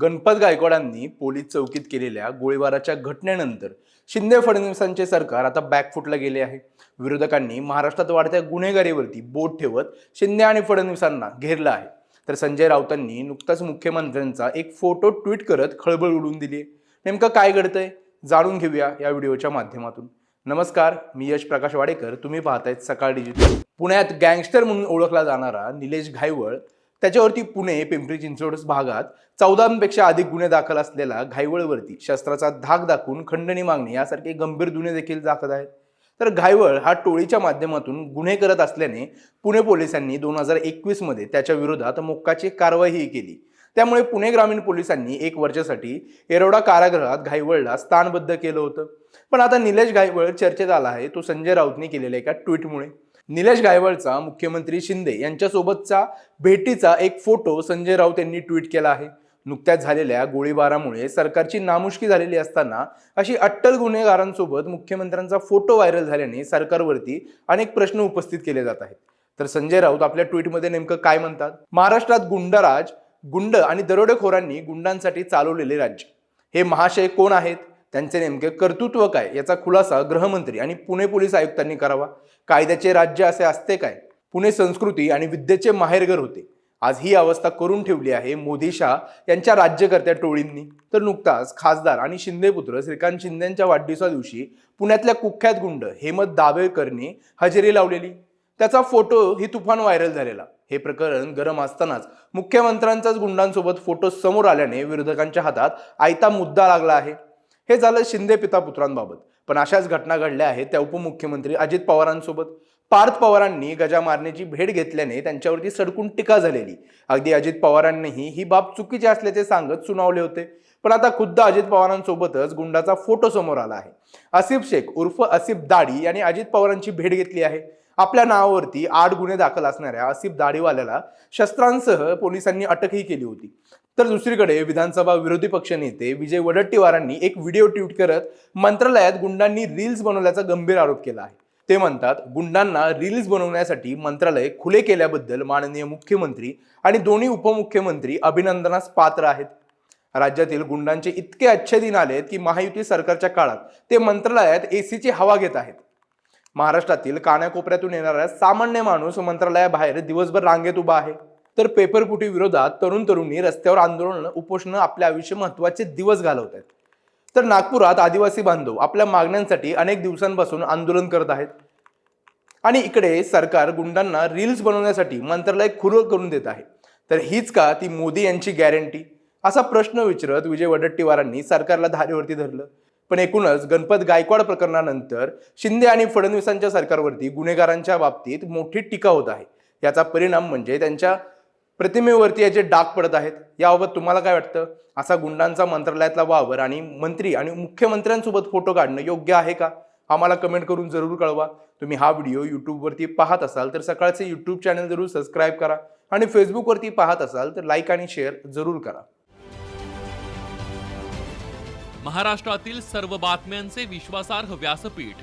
Ganpat गायकवाडांनी police चौकीत केलेल्या गोळीबाराच्या घटनेनंतर शिंदे फडणवीसांचे सरकार आता बॅकफुटला गेले आहे. विरोधकांनी महाराष्ट्रात वाढत्या गुन्हेगारीवरती बोट ठेवत शिंदे आणि फडणवीसांना घेरलं आहे. तर संजय राऊतांनी नुकताच मुख्यमंत्र्यांचा एक फोटो ट्विट करत खळबळ उडवून दिली आहे. नेमकं काय घडतंय जाणून घेऊया या व्हिडिओच्या माध्यमातून. नमस्कार मी यश प्रकाश वाडेकर. तुम्ही पाहतायत सकाळ डिजिटल. पुण्यात गँगस्टर म्हणून ओळखला जाणारा निलेश घायवळ त्याच्यावरती पुणे पिंपरी चिंचवड भागात चौदांपेक्षा अधिक गुन्हे दाखल असलेला घायवळवरती शस्त्राचा धाक दाखवून खंडणी मागणे यासारखे गंभीर गुन्हे देखील दाखल आहेत. तर घायवळ हा टोळीच्या माध्यमातून गुन्हे करत असल्याने पुणे पोलिसांनी दोन हजार एकवीसमध्ये त्याच्या विरोधात मोक्काची कारवाईही केली. त्यामुळे पुणे ग्रामीण पोलिसांनी एक वर्षासाठी येरवडा कारागृहात घायवळला स्थानबद्ध केलं होतं. पण आता निलेश घायवळ चर्चेत आला आहे. तो संजय राऊतने केलेल्या एका ट्विटमुळे. निलेश गायवळचा मुख्यमंत्री शिंदे यांच्यासोबतचा भेटीचा एक फोटो संजय राऊत यांनी ट्विट केला आहे. नुकत्याच झालेल्या गोळीबारामुळे सरकारची नामुष्की झालेली असताना अशी अट्टल गुन्हेगारांसोबत मुख्यमंत्र्यांचा फोटो व्हायरल झाल्याने सरकारवरती अनेक प्रश्न उपस्थित केले जात आहेत. तर संजय राऊत आपल्या ट्विटमध्ये नेमकं काय म्हणतात? महाराष्ट्रात गुंडराज गुंड आणि दरोडेखोरांनी गुंडांसाठी चालवलेले राज्य. हे महाशय कोण आहेत? त्यांचे नेमके कर्तृत्व काय? याचा खुलासा गृहमंत्री आणि पुणे पोलीस आयुक्तांनी करावा. कायद्याचे राज्य असे असते काय? पुणे संस्कृती आणि विद्येचे माहेरघर होते. आज ही अवस्था करून ठेवली आहे मोदी शाह यांच्या राज्यकर्त्या टोळींनी. तर नुकताच खासदार आणि शिंदेपुत्र श्रीकांत शिंदेच्या वाढदिवसा दिवशी पुण्यातल्या कुख्यात गुंड हेमत दाभेकरने हजेरी लावलेली. त्याचा फोटो ही तुफान व्हायरल झालेला. हे प्रकरण गरम असतानाच मुख्यमंत्र्यांचाच गुंडांसोबत फोटो समोर आल्याने विरोधकांच्या हातात आयता मुद्दा लागला आहे. हे झालं शिंदे पिता पुत्रांबाबत. पण अशाच घटना घडल्या आहेत त्या उपमुख्यमंत्री अजित पवारांसोबत. पार्थ पवारांनी गजा मारण्याची भेट घेतल्याने त्यांच्यावरती सडकून टीका झालेली. अगदी अजित पवारांनीही ही बाब चुकीची असल्याचे सांगत सुनावले होते. पण आता खुद्द अजित पवारांसोबतच गुंडाचा फोटो समोर आला आहे. आसिफ शेख उर्फ आसिफ दाडी यांनी अजित पवारांची भेट घेतली आहे. आपल्या नावावरती आठ गुन्हे दाखल असणाऱ्या आसिफ दाढीवाल्याला शस्त्रांसह पोलिसांनी अटकही केली होती. तर दुसरीकडे विधानसभा विरोधी पक्ष नेते विजय वडट्टीवारांनी एक व्हिडिओ ट्विट करत मंत्रालयात गुंडांनी रील्स बनवल्याचा गंभीर आरोप केला आहे. ते म्हणतात गुंडांना रील्स बनवण्यासाठी मंत्रालय खुले केल्याबद्दल माननीय मुख्यमंत्री आणि दोन्ही उपमुख्यमंत्री अभिनंदनास पात्र आहेत. राज्यातील गुंडांचे इतके अच्छे दिन आलेत की महायुती सरकारच्या काळात ते मंत्रालयात एसीची हवा घेत आहेत. महाराष्ट्रातील कानाकोपऱ्यातून येणारा सामान्य माणूस मंत्रालयाबाहेर दिवसभर रांगेत उभा आहे. तर पेपरफुटी विरोधात तरुण तरुणी रस्त्यावर आंदोलन उपोषणं आपल्या आयुष्य महत्त्वाचे दिवस घालवत आहेत तर नागपुरात आदिवासी बांधव आपल्या मागण्यांसाठी अनेक दिवसांपासून आंदोलन करत आहेत. आणि इकडे सरकार गुंडांना रील्स बनवण्यासाठी मंत्रालय खुलं करून देत आहे. तर हीच का ती मोदी यांची गॅरंटी असा प्रश्न विचारत विजय वडट्टीवारांनी सरकारला धारेवरती धरलं. पण एकूणच गणपत गायकवाड प्रकरणानंतर शिंदे आणि फडणवीसांच्या सरकारवरती गुन्हेगारांच्या बाबतीत मोठी टीका होत आहे. याचा परिणाम म्हणजे त्यांच्या प्रतिमेवरती याचे डाग पडत आहेत. याबाबत तुम्हाला काय वाटतं? असा गुंडांचा मंत्रालयातला वावर आणि मंत्री आणि मुख्यमंत्र्यांसोबत फोटो काढणं योग्य आहे का? आम्हाला कमेंट करून जरूर कळवा. तुम्ही हा व्हिडिओ यूट्यूबवरती पाहत असाल तर सकाळचे यूट्यूब चॅनल जरूर सबस्क्राईब करा आणि फेसबुकवरती पाहत असाल तर लाईक आणि शेअर जरूर करा. महाराष्ट्रातील सर्व बातम्यांचे विश्वासार्ह व्यासपीठ